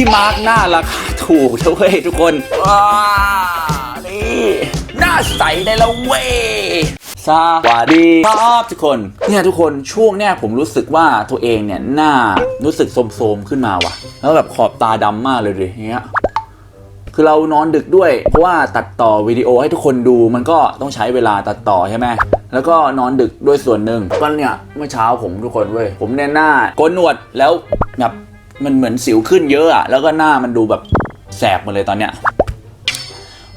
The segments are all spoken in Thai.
ที่มาร์กหน้าราคาถูกนะเว้ยทุกคนว้านี่หน้าใสได้แล้วเว้ยสวัสดีครับทุกคนเนี่ยทุกคนช่วงเนี้ยผมรู้สึกว่าตัวเองเนี่ยหน้ารู้สึกโทมๆขึ้นมาว่ะ แล้วแบบขอบตาดำมากเลยดิเงี้ยคือเรานอนดึกด้วย เพราะว่าตัดต่อวิดีโอให้ทุกคนดูมันก็ต้องใช้เวลาตัดต่อใช่ไหมแล้วก็นอนดึกด้วยส่วนหนึ่งก็เนี่ยเมื่อเช้าผมทุกคนเว้ยผมเนี่ยหน้าโกนหนวดแล้วแบบ มันเหมือนสิวขึ้นเยอะอะแล้วก็หน้ามันดูแบบแสบหมดเลยตอนเนี้ย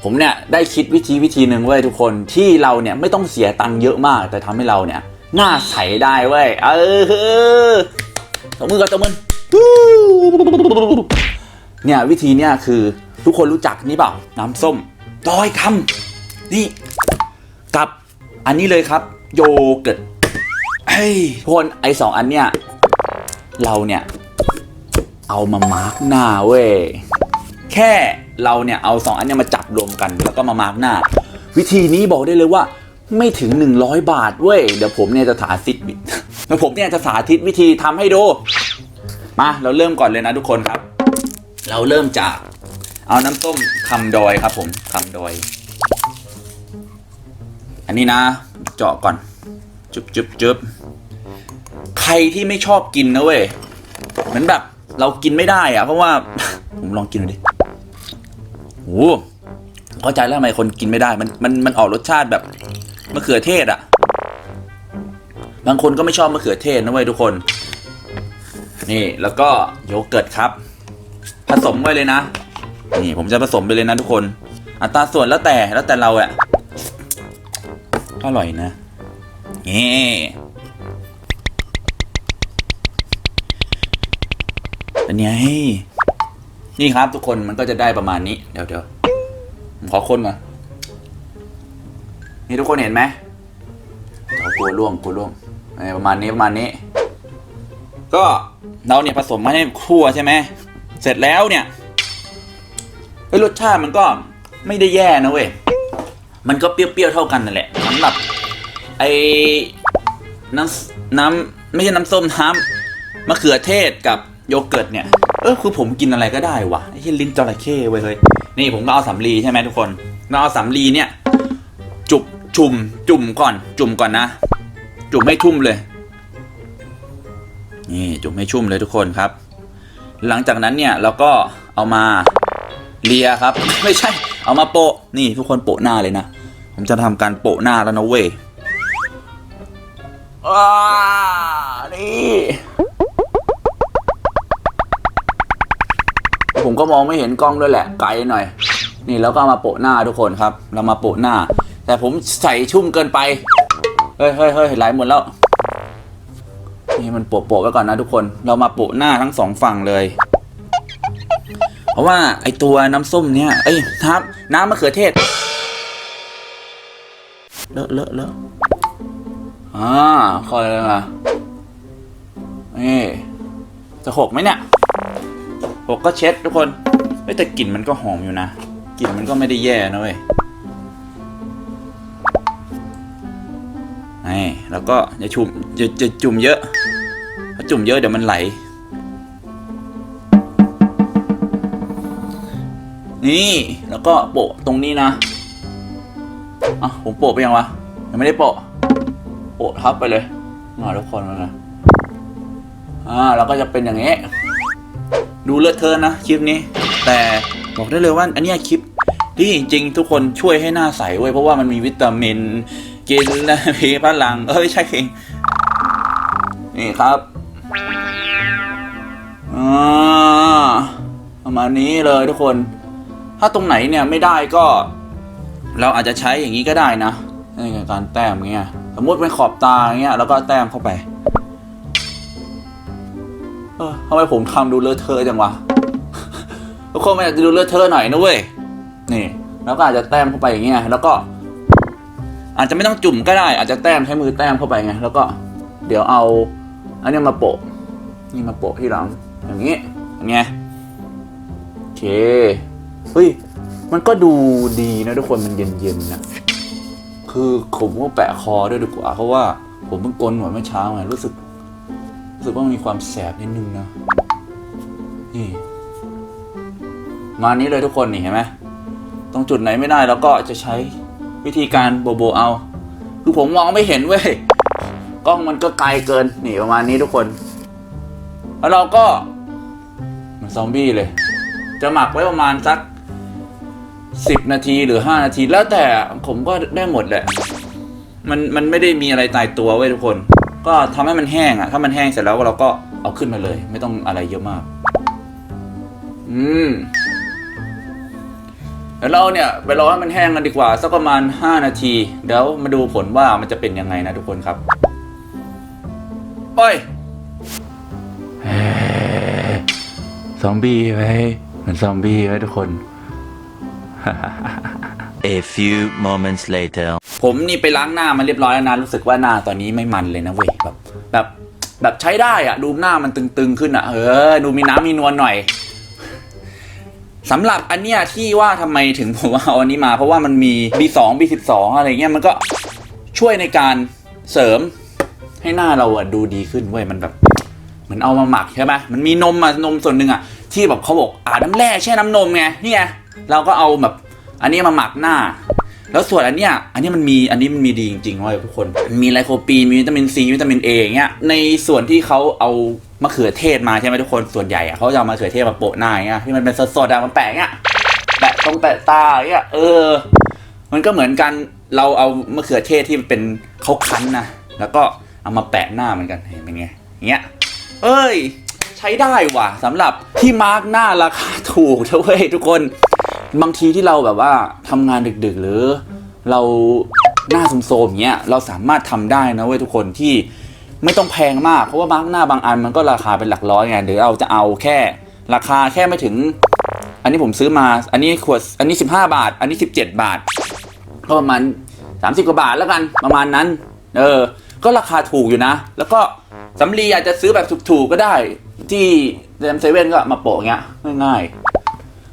ผมเนี่ยได้คิดวิธีวิธีหนึ่งเว้ยทุกคนที่เราเนี่ยไม่ต้องเสียตังค์เยอะมาก แต่ทำให้เราเนี่ย หน้าใสได้เว้ยเออตบมือก่อนตบมือเนี่ยวิธีเนี่ยคือทุกคนรู้จักนี่เปล่าน้ำส้มดอยคำนี่กับอันนี้เลยครับ โยเกิร์ตเฮ้ยทุกคนไอสองอันเนี่ยเราเนี่ย เอามามาร์กหน้าเว้ยแค่เราเนี่ยเอาสองอันเนี้มาจับรวมกัน แล้วก็มามาร์กหน้า วิธีนี้บอกได้เลยว่าไม่ถึง 100 บาทเว้ยเดี๋ยวผมเนี่ยจะสาธิตเดี๋ยวผมเนี่ยจะสาธิตวิธีทำให้ดูมาเราเริ่มก่อนเลยนะทุกคนครับ เราเริ่มจากเอาน้ำส้มคำดอยครับผมคำดอย อันนี้นะ เจาะก่อน จุบจุบจุบใครที่ไม่ชอบกินนะเว้ยเหมือนแบบ เรากินไม่ได้อะเพราะว่า ผมลองกินดูดิโอ้เข้าใจแล้วทำไมคนกินไม่ได้ มันมันมันออกรสชาติแบบมะเขือเทศอะบางคนก็ไม่ชอบมะเขือเทศนะเว้ยทุกคน นี่แล้วก็โยเกิร์ตครับ ผสมไว้เลยนะ นี่ผมจะผสมไปเลยนะทุกคน อัตราส่วนแล้วแต่แล้วแต่เราอะอร่อยนะนี่ เป็นไงนี่ครับทุกคนมันก็จะได้ประมาณนี้ เดี๋ยวเดี๋ยวผมขอคนก่อนนี่ทุกคนเห็นไหมเขากลัวร่วงกลัวร่วงประมาณนี้ประมาณนี้ ก็เราเนี่ยผสมมาให้คั่วใช่ไหมเสร็จแล้วเนี่ยเฮ้ยรสชาติมันก็ไม่ได้แย่นะเว้ยมันก็เปรี้ยวๆเท่ากันนั่นแหละสำหรับไอ้น้ำน้ำไม่ใช่น้ำส้มน้ำมะเขือเทศกับ โยเกิร์ตเนี่ย เออคือผมกินอะไรก็ได้วะไอ้ที่ลิ้นจระเข้เว้ยเฮ้ยนี่ผมก็เอาสำลีใช่ไหมทุกคนเราเอาสำลีเนี่ย จุบจุ่มจุ่มก่อน จุ่มก่อนนะ จุ่มให้ชุ่มเลย นี่จุ่มให้ชุ่มเลยทุกคนครับ หลังจากนั้นเนี่ยเราก็เอามาเลียครับ ไม่ใช่ เอามาโปะนี่ทุกคนโปะหน้าเลยนะ ผมจะทำการโปะหน้าแล้วนะเว้ยว้านี่ ผมก็มองไม่เห็นกล้องด้วยแหละไกลหน่อย นี่แล้วก็มาโปะหน้าทุกคนครับ เรามาโปะหน้า แต่ผมใส่ชุ่มเกินไป เฮ้ยเฮ้ยเฮ้ยไหลหมดแล้วนี่มันโปะโปะไว้ก่อนนะทุกคน เรามาโปะหน้าทั้งสองฝั่งเลย เพราะว่าไอตัวน้ำส้มเนี่ยเอ้ยน้ำน้ำมะเขือเทศ เลอะเลอะเลอะอ่าคอยเลยมานี่จะหกไหมเนี่ย หกก็เช็ดทุกคนแต่กลิ่นมันก็หอมอยู่นะกลิ่นมันก็ไม่ได้แย่นะเว้ยนี่แล้วก็อย่าชุ่มอย่าอย่าจุ่มเยอะถ้าจุ่มเยอะเดี๋ยวมันไหล นี่แล้วก็โปะตรงนี้นะอะผมโปะไปยังวะยังไม่ได้โปะโปะทับไปเลยมาทุกคนมาเลยอ่าแล้วก็จะเป็นอย่างนี้ ดูเลอดเทอะนะคลิปนี้ แต่บอกได้เลยว่าอันนี้คลิปที่จริงๆทุกคนช่วยให้หน้าใสเว้ยเพราะว่ามันมีวิตามินกินแล้วมีพลัง เอ้ยใช่เองนี่ครับอ่าประมาณนี้เลยทุกคน ถ้าตรงไหนเนี่ยไม่ได้ก็ เราอาจจะใช้อย่างนี้ก็ได้นะในการแต้มเงี้ยสมมติเป็นขอบตาเงี้ยแล้วก็แต้มเข้าไป ออทำไมผมทำดูเลอะเทอะจังวะทุกคนมันอยากจะดูเลอะเทอะหน่อยนะเว้ยนี่ แล้วก็อาจจะแต้มเข้าไปอย่างเงี้ยแล้วก็ อาจจะไม่ต้องจุ่มก็ได้ อาจจะแต้มใช้มือแต้มเข้าไปไงแล้วก็ เดี๋ยวเอาอันนี้มาโปะนี่มาโปะที่หลังอย่างงี้อย่างเงี้ยโอเคเฮ้ยมันก็ดูดีนะทุกคนมันเย็นๆนะคือผมก็แปะคอด้วยดีกว่าเพราะว่าผมเพิ่งโกนหนวดเมื่อเช้าไงรู้สึก รู้สึกว่ามันมีความแสบนิดนึงนะนี่มานี้เลยทุกคนนี่เห็นไหมตรงจุดไหนไม่ได้เราก็จะใช้วิธีการโบโบเอาคือผมมองไม่เห็นเว้ยกล้องมันก็ไกลเกินนี่ประมาณนี้ทุกคน แล้วเราก็เหมันซอมบี้เลย จะหมักไว้ประมาณสักสิบนาทีหรือห้านาทีแล้วแต่ผมก็ได้หมดแหละ มันมันไม่ได้มีอะไรตายตัวเว้ยทุกคน ก็ทำให้มันแห้งอะ ถ้ามันแห้งเสร็จแล้วเราก็เอาขึ้นมาเลย ไม่ต้องอะไรเยอะมาก อืมเดี๋ยวเราเนี่ยไปรอให้มันแห้งกันดีกว่าสักประมาณ 5 นาที เดี๋ยวมาดูผลว่ามันจะเป็นยังไงนะทุกคนครับโอ้ยเฮ้ซอมบี้ไว้เหมือนซอมบี้ไว้ทุกคน A few moments later. ผมนี่ไปล้างหน้ามาเรียบร้อยแล้วนะรู้สึกว่าหน้าตอนนี้ไม่มันเลยนะเว้ยแบบแบบแบบใช้ได้อะดูหน้ามันตึงๆขึ้นอะเออดูมีน้ำมีนวลหน่อยสำหรับอันเนี้ยที่ว่าทำไมถึงผมว่าเอาอันนี้มา เพราะว่ามันมี B2 B12 อะไรเงี้ยมันก็ช่วยในการเสริมให้หน้าเราอะดูดีขึ้นเว้ยมันแบบเหมือนเอามาหมักใช่ไหมมันมีนมอะนมส่วนหนึ่งอะที่แบบเขาบอกอาบน้ำแร่แช่น้ำนมไงนี่ไงเราก็เอาแบบอันนี้มาหมักหน้า แล้วส่วนอันเนี้ยอันนี้มันมีอันนี้มันมีดีจริงๆเว้ยทุกคน มีไลโคปีนมีวิตามินซีวิตามินเออย่างเงี้ยในส่วนที่เขาเอามะเขือเทศมาใช่ไหมทุกคนส่วนใหญ่อะเขาจะเอามะเขือเทศมาโปะหน้าอย่างเงี้ยที่มันเป็นสดๆอะมันแปะอย่างเงี้ยแปะตรงแปะตาอย่างเงี้ยเออ มันก็เหมือนกันเราเอามะเขือเทศที่มันเป็นเขาคั้นนะแล้วก็เอามาแปะหน้าเหมือนกันเห็นเป็นไงอย่างเงี้ยเอ้ย ใช้ได้ว่ะสำหรับที่มาร์กหน้าราคาถูกเว้ยทุกคน บางทีที่เราแบบว่าทำงานดึกๆ หรือเราหน้าโทรมๆอย่างเงี้ยเราสามารถทำได้นะเว้ยทุกคนที่ไม่ต้องแพงมากเพราะว่ามาร์กหน้าบางอันมันก็ราคาเป็นหลักร้อยไงหรือเราจะเอาแค่ราคาแค่ไม่ถึง อันนี้ผมซื้อมา อันนี้ขวดอันนี้ 15 บาท อันนี้ 17 บาท ก็ประมาณ 30 กว่าบาทแล้วกันประมาณนั้น เออ ก็ราคาถูกอยู่นะ แล้วก็สำลีอาจจะซื้อแบบถูกๆก็ได้ ที่เซมเซเว่นก็มาโปะเงี้ยง่ายๆ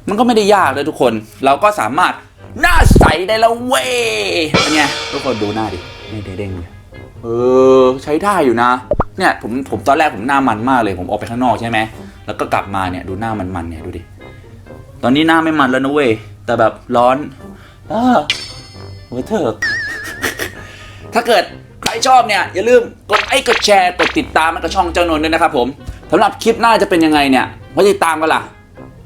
มันก็ไม่ได้ยากเลยทุกคน เราก็สามารถหน้าใสได้แล้วเว้ยเป็นไงทุกคนดูหน้าดินี่เด้งเลยเออ ใช้ได้อยู่นะ เนี่ยผมผมตอนแรกผมหน้ามันมากเลยผมออกไปข้างนอกใช่ไหมแล้วก็กลับมาเนี่ยดูหน้ามันๆเนี่ยดูดิตอนนี้หน้าไม่มันแล้วนะเว้ยแต่แบบร้อนอ้าเวอร์เถิกถ้าเกิดใครชอบเนี่ยอย่าลืมกดไลค์กดแชร์กดติดตามมันกับช่องเจ้านนท์ด้วยนะครับผมสำหรับคลิปหน้าจะเป็นยังไงเนี่ยไว้ติดตามกันล่ะ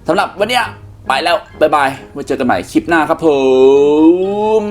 สำหรับวันเนี้ย ไปแล้ว บ๊ายบายไว้เจอกันใหม่คลิปหน้าครับผม